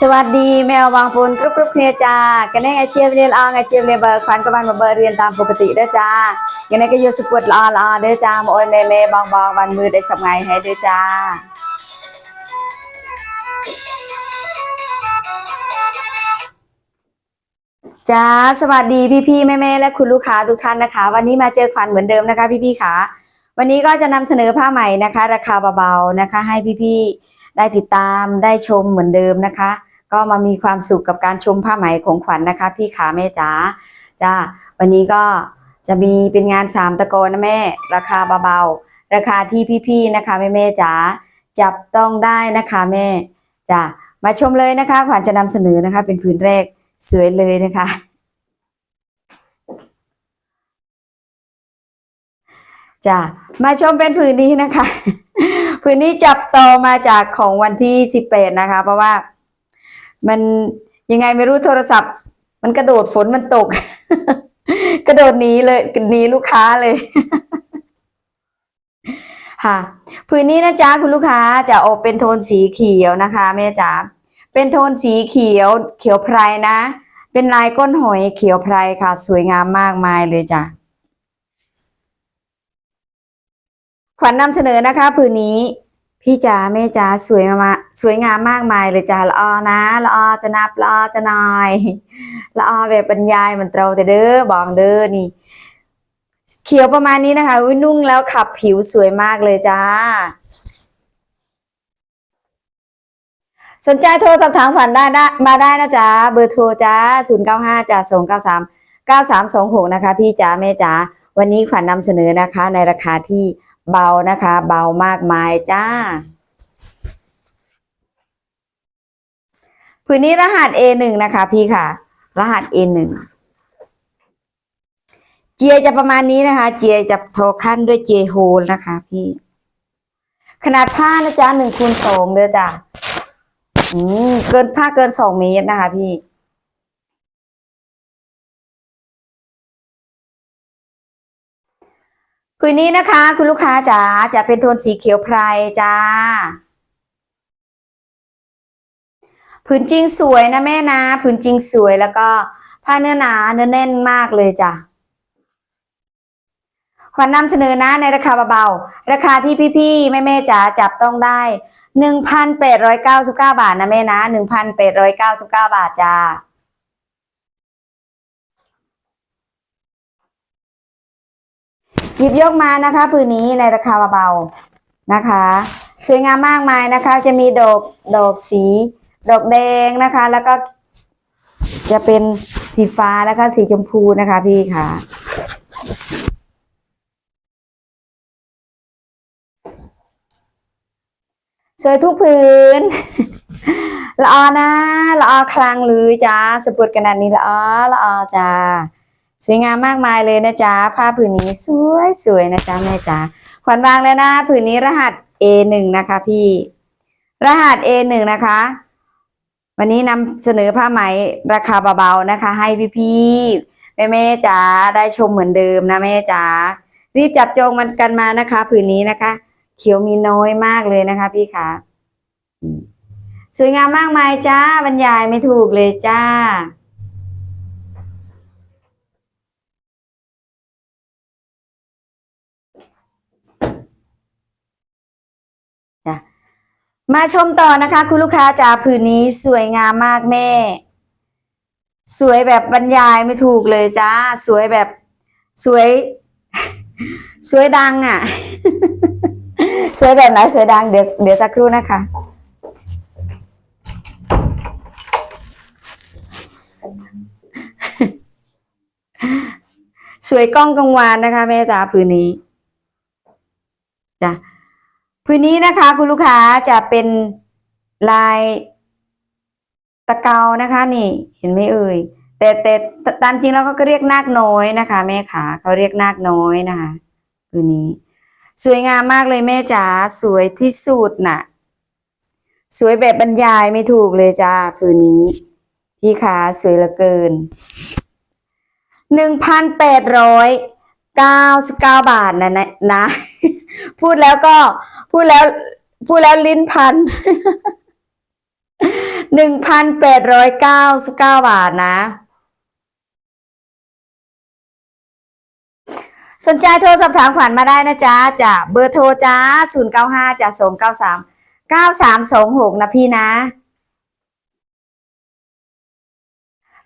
สวัสดีแมวบางปูนกรุบกรุบเนียจ้ากันนี้ไอเจียบเรียนอ่างไอเจียบเรียนเบอร์ควันก็บ้านมาเบอร์เรียนตามปกติเด้อจ้ากันนี้ก็อยู่สปวดละอาละอาเด้อจ้ามาโอ้ยแม่แม่บางบางวันมือได้สับไงให้เด้อจ้าจ้าสวัสดีพี่พี่แม่แม่และคุณลูกค้าทุกท่านนะคะ วันนี้มาเจอขวัญเหมือนเดิมนะคะ พี่พี่ๆค่ะวันนี้ก็จะนำเสนอผ้าใหม่นะคะ ราคาเบาๆนะคะ ให้พี่พี่ได้ติดตามได้ชมเหมือนเดิมนะคะ ก็มามีความสุขกับการชมผ้าไหมของขวัญนะคะ พี่ขาแม่จ๋าจ้าวันนี้ก็จะมีเป็นงานสามตะโกนนะแม่ ราคาเบาๆราคาที่พี่ๆนะคะแม่แม่ๆจ๋าจับต้องได้นะคะแม่จ้ามาชมเลยนะคะ ขวัญจะนำเสนอนะคะ เป็นผืนแรกสวยเลยนะคะจ้ะมาชมเป็นผืนนี้นะคะ ผืนนี้จับต่อมาจากของวันที่สิบแปดนะคะ เพราะว่า มันยังไงไม่รู้โทรศัพท์ มันกระโดดฝนมันตก กระโดดหนีเลยหนีลูกค้าเลยค่ะผืนนี้นะจ๊ะคุณลูกค้าจะออกเป็นโทนสีเขียวนะคะแม่จ๋าเป็นโทนสีเขียวเขียวไพรนะ เป็นลายก้นหอยเขียวไพรค่ะ สวยงามมากมายเลยจ้ะขวัญนำเสนอนะคะผืนนี้ พี่จ๋าแม่จ๋าสวยมาสวยงามมากมายเลยจ้ะละออนะละออจะนับละออจะนายละออแบบบรรยายมันเตาแต่เด้อบองเด้อนี่ เขียวประมาณนี้นะคะวินุ่งแล้วขับผิวสวยมากเลยจ้า สนใจโทรสอบถามฝันได้ได้มาได้นะจ๊ะเบอร์โทรจ้า0 9 5จ้า2 9 3 9 3 2 6นะคะ พี่จ๋าแม่จ๋าวันนี้ขวัญนนำเสนอนะคะ ในราคาที่ เบานะคะ เบามากมายจ้าผืนนี้รหัส A1 นะคะพี่ค่ะ รหัส A1 เจียจะประมาณนี้นะคะ เจียจะโทขั้นด้วยเจโฮลนะคะพี่ ขนาดผ้านะจ๊ะหนึ่งคูณสองเด้อจ้ะอืมเกินผ้าเกินสองเมตรนะคะพี่ คืนนี้นะคะ คุณลูกค้าจ๋าจะเป็นโทนสีเขียวไพรจ้าผืนจริงสวยนะแม่นะผืนจริงสวยแล้วก็ผ้าเนื้อหนาเนื้อแน่นมากเลยจ้ะขวัญนำเสนอนะในราคาเบาๆราคาที่พี่ๆแม่ๆจ๋าจับต้องได้หนึ่งพันแปดร้อยเก้าสิบเก้าบาทนะแม่นะหนึ่งพันแปดร้อยเก้าสิบเก้าบาทจ้า หยิบยกมานะคะผืนนี้ในราคาเบาๆนะคะ สวยงามมากมายนะคะ จะมีดอกดอกสี ดอกแดงนะคะ แล้วก็จะเป็นสีฟ้าแล้วก็สีชมพูนะคะพี่ค่ะสวยทุกผืนละออนะละออคลังหรือจ้าสปุดขนาดนี้ละออละออจ้า สวยงามมากมายเลยนะจ๊ะผ้าผืนนี้สวยสวยนะจ๊ะแม่จ๋าขวัญวางแล้วนะผืนนี้รหัส A1 นะคะ พี่ รหัส A1 นะคะ วันนี้นำเสนอผ้าไหมราคาเบาๆนะคะ ให้พี่ๆแม่แม่ๆจ๋าได้ชมเหมือนเดิมนะแม่จ๋ารีบจับจองมันกันมานะคะ ผืนนี้นะคะ เขียวมีน้อยมากเลยนะคะ พี่คะอืมสวยงามมากมายจ้าบรรยายไม่ถูกเลยจ้า มาชมต่อนะคะ คุณลูกค้าจ๋าผืนนี้สวยงามมากแม่ สวยแบบบรรยายไม่ถูกเลยจ้า สวยแบบสวย สวยดังอะ สวยแบบไหนสวยดังเดี๋ยวเดี๋ยวสักครู่นะคะ สวยกล้องกังวานนะคะ แม่จ๋าผืนนี้จ้ะ พื้นนี้นะคะคุณลูกค้าจะเป็นลายตะเกานะคะนี่เห็นไหมเอ่ยแต่แต่ตามจริงแล้วเขาก็เรียกนาคน้อยนะคะ แม่ขาเขาเรียกนาคน้อยนะคะพื้นนี้ สวยงามมากเลยแม่จ๋าสวยที่สุดน่ะ สวยแบบบรรยายไม่ถูกเลยจ้าพื้นนี้ พี่ขาสวยเหลือเกินหนึ่งพันแปดร้อย เก้าสิบเก้าบาทนะนะนะ พูดแล้วก็พูดแล้วพูดแล้วลิ้นพันหนึ่งพันแปดร้อยเก้าสิบเก้าบาทนะ สนใจโทรสอบถามขวัญมาได้นะจ๊ะจะเบอร์โทรจ้าศูนย์เก้าห้าจ้ะสองเก้าสามเก้าสามสองหกนะพี่นะ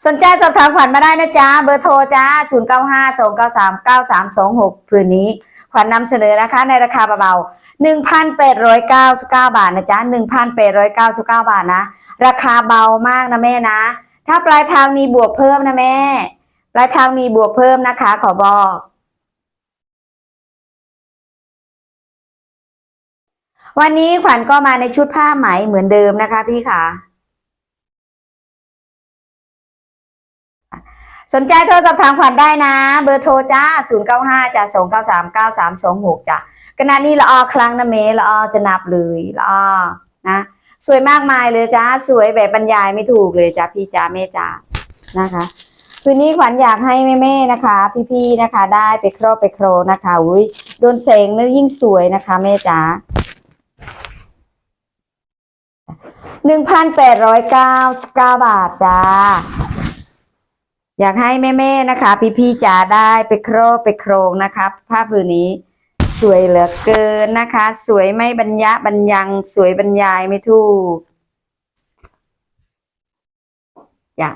สนใจสอบถามขวัญมาได้นะจ๊ะ เบอร์โทรจ้าศูนย์เก้าห้าสองเก้าสามเก้าสามสอนนี้ขวัญนำเสนอนะคะ ในราคาเบาๆหนึ่งพันแปดร้อยเก้าสิบาทนะจ๊ะหนึ่งพันแปดร้าสิบเก้าบาทนะ ราคาเบามากนะแม่นะ ถ้าปลายทางมีบวกเพิ่มนะแม่ ปลายทางมีบวกเพิ่มนะคะ ขอบอกวันนี้ขวัญก็มาในชุดผ้าไหมเหมือนเดิมนะคะพี่ค่ะ สนใจโทรสอบถามขวัญได้นะ เบอร์โทรจ้า 0 9 5จ้า2 9 3 9 3 2 6จ้ะขณะนี้ละออครั้งนะเมละออจะนับเลยละออนะ สวยมากมายเลยจ้าสวยแบบบรรยายไม่ถูกเลยจ้าพี่จ้าแม่จ้านะคะคืนนี้ขวัญอยากให้แม่ๆนะคะ พี่ๆนะคะ ได้ไปครอบไปโครนะคะอุ้ยโดนแสงนี่ยิ่งสวยนะคะแม่จ้าหนึ่งพันแปดร้อยเก้าสิบเก้าบาทจ้า อยากให้แม่ๆนะคะ พี่ๆจ๋าได้ไปโครบไปโครงนะคะผ้าผืนนี้สวยเหลือเกินนะคะ สวยไม่บรรยะบรรยัง สวยบรรยายไม่ถูกจ้ะ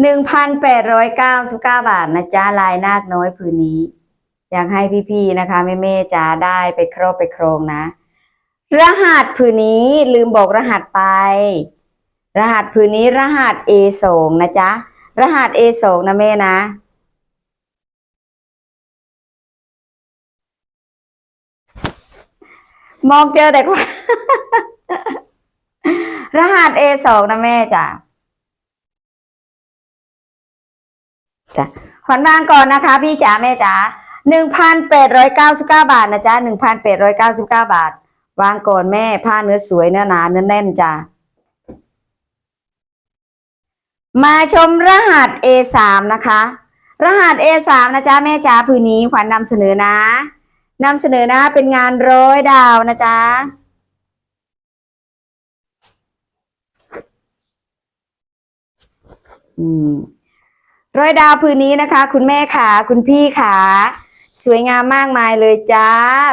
หนึ่งพันแปดร้อยเก้าสิบเก้าบาทนะจ๊ะลายนาคน้อยผืนนี้ อยากให้พี่ๆนะคะแม่ๆจ๋าได้ไปโครบไปโครงนะ รหัสผืนนี้ลืมบอกรหัสไป รหัสผืนนี้รหัส A สองนะจ๊ะ รหัส A สองนะแม่นะ มองเจอแต่ความรหัส A สองนะแม่จ้ะจ้ะขวัญวางก่อนนะคะ พี่จ๋าแม่จ๋าหนึ่งพันแปดร้อยเก้าสิบเก้าบาทนะจ๊ะหนึ่งพันแปดร้อยเก้าสิบเก้าบาท วางก่อนแม่ผ้าเนื้อสวยเนื้อหนาเนื้อแน่นจ้ะ มาชมรหัส A3 นะคะ รหัส A3 นะจ๊ะแม่จ๋าผืนนี้ขวัญนำเสนอนะนำเสนอนะเป็นงานร้อยดาวนะจ๊ะร้อยดาวผืนนี้นะคะ คุณแม่ขาคุณพี่ขาสวยงามมากมายเลยจ้า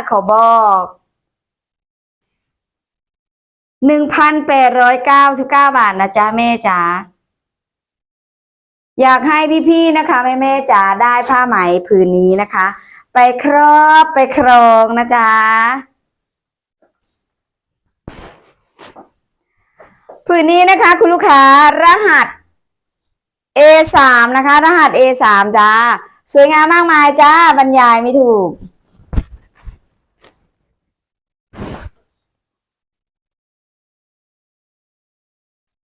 ขอบอกหนึ่งพันแปดร้อยเก้าสิบเก้าบาทนะจ๊ะแม่จ๋า อยากให้พี่ๆนะคะแม่แม่ๆจ๋าได้ผ้าไหมผืนนี้นะคะ ไปครอบไปครองนะจ๊ะผืนนี้นะคะคุณลูกค้ารหัส A3 นะคะ รหัส A3 จ้า สวยงามมากมายจ้า บรรยายไม่ถูก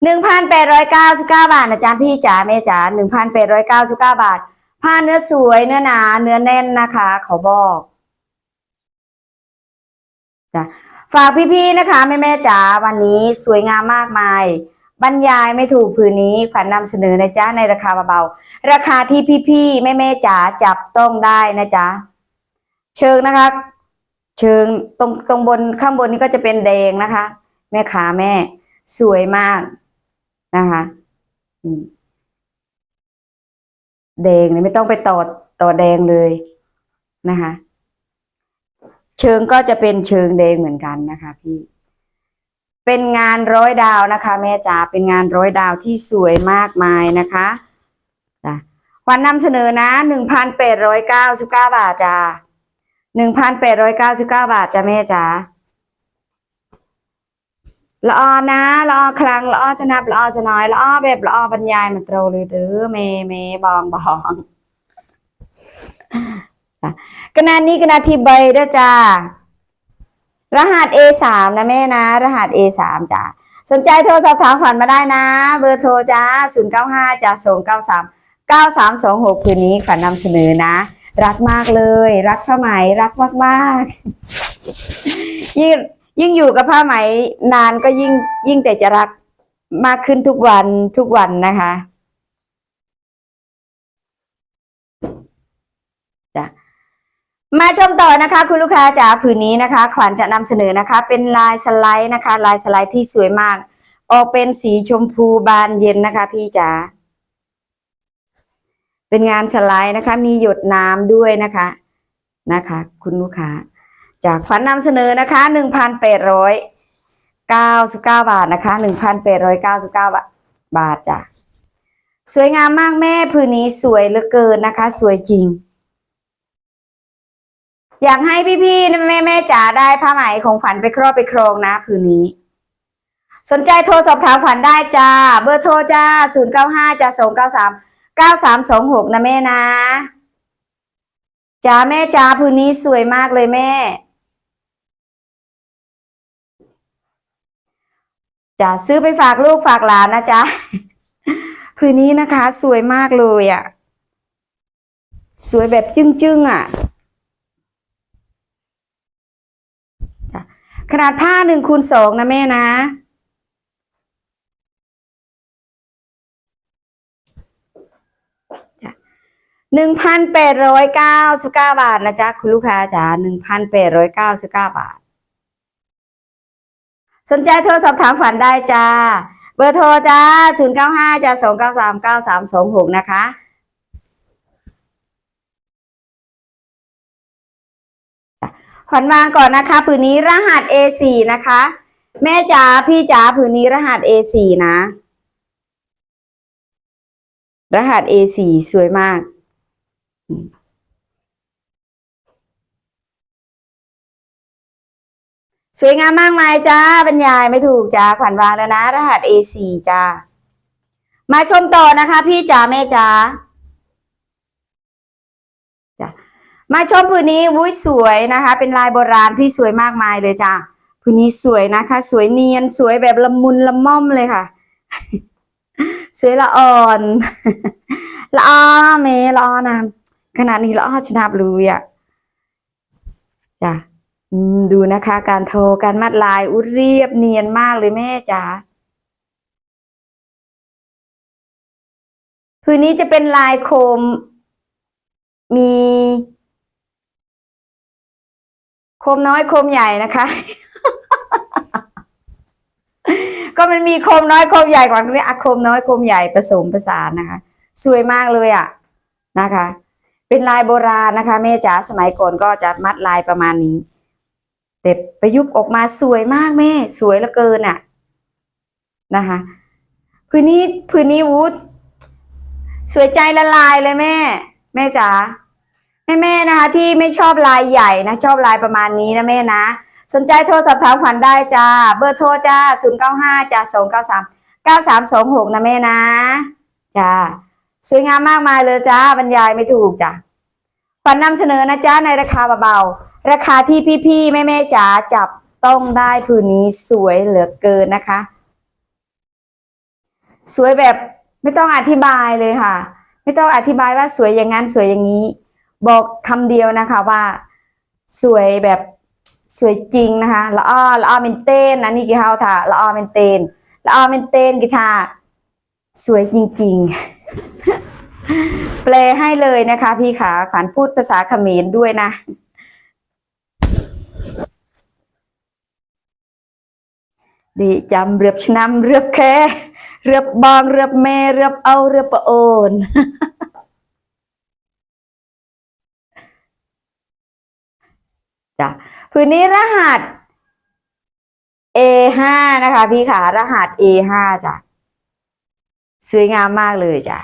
หนึ่งพันแปดร้อยเก้าสิบเก้าบาทนะจ๊ะพี่จ๋าแม่จ๋าหนึ่งพันแปดร้อยเก้าสิบเก้าบาท ผ้าเนื้อสวยเนื้อหนาเนื้อแน่นนะคะขอบอกจ้ะฝากพี่ๆนะคะแม่แม่จ๋าวันนี้สวยงามมากมาย บรรยายไม่ถูกผืนนี้ขวัญนำเสนอนะจ๊ะในราคาเบาๆราคาที่พี่ๆแม่แม่จ๋าจับต้องได้นะจ๊ะเชิงนะคะ เชิงตรงตรงบนข้างบนนี้ก็จะเป็นแดงนะคะ แม่ขาแม่ สวยมาก นะคะนี่แดงเนี่ยไม่ต้องไปต่อต่อแดงเลยนะคะ เชิงก็จะเป็นเชิงแดงเหมือนกันนะคะ พี่ เป็นงานร้อยดาวนะคะ แม่จ๋าเป็นงานร้อยดาวที่สวยมากมายนะคะจ้ะวันนำเสนอนะหนึ่งพันแปดร้อยเก้าสิบเก้าบาทจ้าหนึ่งพันแปดร้อยเก้าสิบเก้าบาทจ้าแม่จ๋า ละออนะละออครั้งละออจะนับละออจะน้อยละออแบบละออบรรยายมันโตรเลยเด้อเมเมบองบองจ้ะกระนาดนี้กระนาดที่ใบเด้อจ้ารหัส A3 นะแม่นะ รหัส A3 จ้ะสนใจโทรสอบถามขวัญมาได้นะ เบอร์โทรจ้า095จ้า293 9326 คืนนี้ขวัญนำเสนอนะ รักมากเลย รักผ้าไหมรักมากๆยิ่ง ยิ่งอยู่กับผ้าไหมนานก็ยิ่งยิ่งแต่จะรักมากขึ้นทุกวันทุกวันนะคะจ้ะมาชมต่อนะคะ คุณลูกค้าจ๋าผืนนี้นะคะ ขวัญจะนำเสนอนะคะ เป็นลายสไลด์นะคะ ลายสไลด์ที่สวยมาก ออกเป็นสีชมพูบานเย็นนะคะ พี่จ๋าเป็นงานสไลด์นะคะ มีหยดน้ำด้วยนะคะนะคะ คุณลูกค้า จากขวัญนำเสนอนะคะหนึ่งพันแปดร้อยเก้าสิบเก้าบาทนะคะหนึ่งพันแปดร้อยเก้าสิบเก้าบาทจ้ะสวยงามมากแม่ผืนนี้สวยเหลือเกินนะคะ สวยจริง อยากให้พี่ๆแม่แม่จ๋าได้ผ้าไหมของขวัญไปครอบไปครองนะผืนนี้ สนใจโทรสอบถามขวัญได้จ้า เบอร์โทรจ้าศูนย์เก้าห้าจ้าสองเก้าสามเก้าสามสองหกนะแม่นะจ้าแม่จ้าผืนนี้สวยมากเลยแม่ จ้าซื้อไปฝากลูกฝากหลานนะจ๊ะผืนนี้นะคะ สวยมากเลยอะ่ะ สวยแบบจึ้งๆอะจ้ะขนาดผ้าหนึ่งคูณสองนะแม่นะ หนึ่งพันแปดร้อยเก้าสิบเก้าบาทนะจ๊ะ คุณลูกค้าจ๋าหนึ่งพันแปดร้อยเก้าสิบเก้าบาท สนใจโทรสอบถามฝันได้จ้า เบอร์โทรจ้าศูนย์เก้าห้าจ้าสองเก้าสามเก้าสามสองหกนะคะขวัญวางก่อนนะคะผืนนี้รหัส A4 นะคะ แม่จ๋าพี่จ๋าผืนนี้รหัส A4 นะ รหัส A4 สวยมาก สวยงามมากมายจ้าบรรยายไม่ถูกจ้าขวัญวางแล้วนะ รหัส A4 จ้ามาชมต่อนะคะ พี่จ๋าแม่จ๋าจ้ะมาชมผืนนี้วุ้ยสวยนะคะ เป็นลายโบราณที่สวยมากมายเลยจ้าผืนนี้สวยนะคะ สวยเนียนสวยแบบละมุนละม่อมเลยค่ะ สวยละอ่อนละอ้อเมละอ้อนามขนาดนี้ละอ้อชนะเลยอะจ้ะอืม ดูนะคะ การโทรการมัดลายอุยเรียบเนียนมากเลยแม่จ๋าพื้นนี้จะเป็นลายโคม มี โคมน้อยโคมใหญ่นะคะ ก็มันมีโคมน้อยโคมใหญ่กว่านี้อะโคมน้อยโคมใหญ่ผสมผสานนะคะ สวยมากเลยอะนะคะ เป็นลายโบราณนะคะแม่จ๋าสมัยก่อนก็จะมัดลายประมาณนี้ แต่ประยุกต์ออกมาสวยมากแม่ สวยเหลือเกินอะนะคะพื้นนี้พื้นนี้วูดสวยใจละลายเลยแม่ แม่จ๋าแม่แม่นะคะ ที่ไม่ชอบลายใหญ่นะชอบลายประมาณนี้นะแม่นะ สนใจโทรสอบถามขวัญได้จ้า เบอร์โทรจ้าศูนย์เก้าห้าจ้าสองเก้าสามเก้าสามสองหกนะแม่นะจ้าสวยงามมากมายเลยจ้าบรรยายไม่ถูกจ้าขวัญนำเสนอนะจ้าในราคาเบาๆ ราคาที่พี่ๆแม่ๆจ๋าจับต้องได้ผืนนี้สวยเหลือเกินนะคะ สวยแบบไม่ต้องอธิบายเลยค่ะ ไม่ต้องอธิบายว่าสวยอย่างนั้นสวยอย่างนี้ บอกคำเดียวนะคะว่า สวยแบบสวยจริงนะคะละอ้อละอ้อเมนเต้นนะนี่กี่เฮาท่าละอ้อเมนเต้นละอ้อเมนเต้นกีทาสวยจริง ๆ แปลให้เลยนะคะ พี่ขาขวัญพูดภาษาเขมรด้วยนะ ดีจำเรือบชนำเรือบแค่เรือบบองเรือบแม่เรือบเอาเรือบปะโอนจ้ะพื้นนี้รหัส A5 นะคะ พี่ขารหัส A5 จ้ะสวยงามมากเลยจ้ะ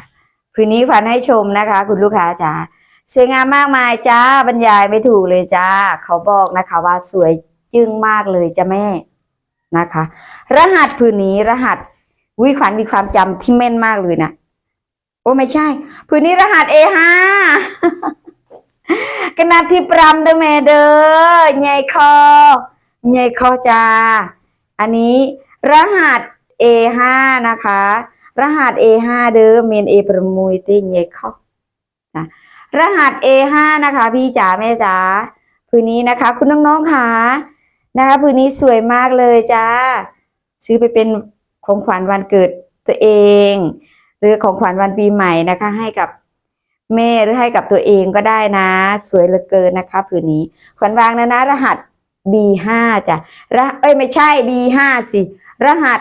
พื้นนี้ฟันให้ชมนะคะ คุณลูกค้าจ้ะสวยงามมากมายจ้าบรรยายไม่ถูกเลยจ้า เขาบอกนะคะว่าสวยจึ้งมากเลยจ้ะแม่ นะคะ รหัสพื้นนี้รหัสวิขวัญมีความจำที่แม่นมากเลยนะโอ้ไม่ใช่พื้นนี้รหัส A5 กนาดที่ปรำเด้อแม่เด้อใหญ่คอใหญ่คอจ้าอันนี้รหัส A5 นะคะ รหัส A5 เด้อเมน A ประมุยตีใหญ่คอนะรหัส A5 นะคะ พี่จ๋าแม่จ๋าพื้นนี้นะคะ คุณน้องๆค่ะ นะคะพื้นนี้สวยมากเลยจ้า ซื้อไปเป็นของขวัญวันเกิดตัวเอง หรือของขวัญวันปีใหม่นะคะ ให้กับแม่หรือให้กับตัวเองก็ได้นะ สวยเหลือเกินนะคะผืนนี้ขวัญวางนะนะ รหัส B5 จ้ะรหเอ้ยไม่ใช่ B5 สิรหัส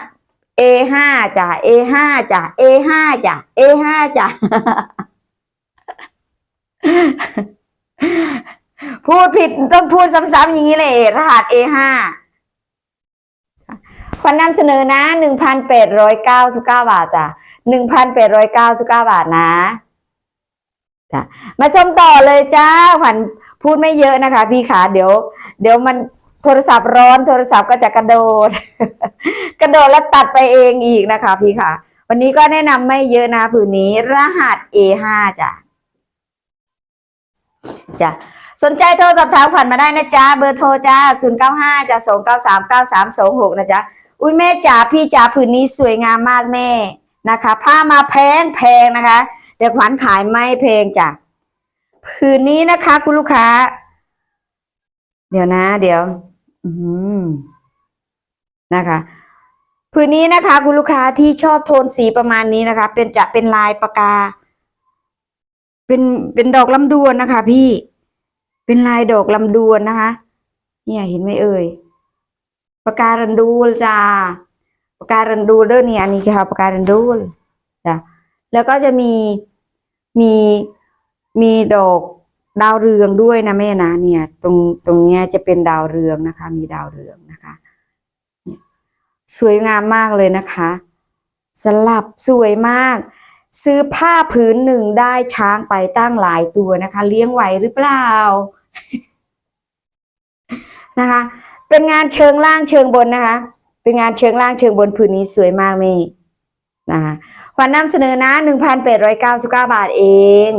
A5 จ้ะ A5 จ้ะ A5 จ้ะ A5 จ้ะ พูดผิดต้องพูดซ้ำๆอย่างนี้เลยรหัส A5 ขวัญนำเสนอนะ1,899บาทจ้ะ1,899บาทนะจ้ะมาชมต่อเลยจ้าขวัญพูดไม่เยอะนะคะ พี่ขาเดี๋ยว เดี๋ยวมันโทรศัพท์ร้อนโทรศัพท์ก็จะกระโดด กระโดดแล้วตัดไปเองอีกนะคะ พี่ค่ะวันนี้ก็แนะนำไม่เยอะนะผืนนี้ รหัส A5 จ้ะจ้ะ สนใจโทรสอบถามขวัญมาได้นะจ๊ะ เบอร์โทรจ้า 0 9 5จ้ะ2 9 3 9 3 2 6 นะจ๊ะ อุ้ยแม่จ๋าพี่จ๋าผืนนี้สวยงามมากแม่นะคะ ผ้ามาแพงแพงนะคะ แต่ขวัญขายไม่แพงจ้ะผืนนี้นะคะ คุณลูกค้า เดี๋ยวนะ เดี๋ยว อืมนะคะผืนนี้นะคะ คุณลูกค้าที่ชอบโทนสีประมาณนี้นะคะ เป็นจะเป็นลายปากกา เป็นเป็นดอกลำดวนนะคะ พี่ เป็นลายดอกลำดวนนะคะ เนี่ยเห็นไหมเอ่ยปากการันดูลจ้าปากการันดูลเด้อเนี่ยอันนี้ค่ะปากการันดูลจ้ะแล้วก็จะมีมีมีดอกดาวเรืองด้วยนะแม่นะเนี่ย ตรงตรงเนี้ยจะเป็นดาวเรืองนะคะ มีดาวเรืองนะคะสวยงามมากเลยนะคะ สลับสวยมาก ซื้อผ้าผืนหนึ่งได้ช้างไปตั้งหลายตัวนะคะ เลี้ยงไหวหรือเปล่า นะคะ เป็นงานเชิงล่างเชิงบนนะคะ เป็นงานเชิงล่างเชิงบนผืนนี้สวยมากเมย์นะคะขวัญนำเสนอนะ 1,899 บาทเอง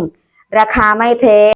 ราคาไม่แพง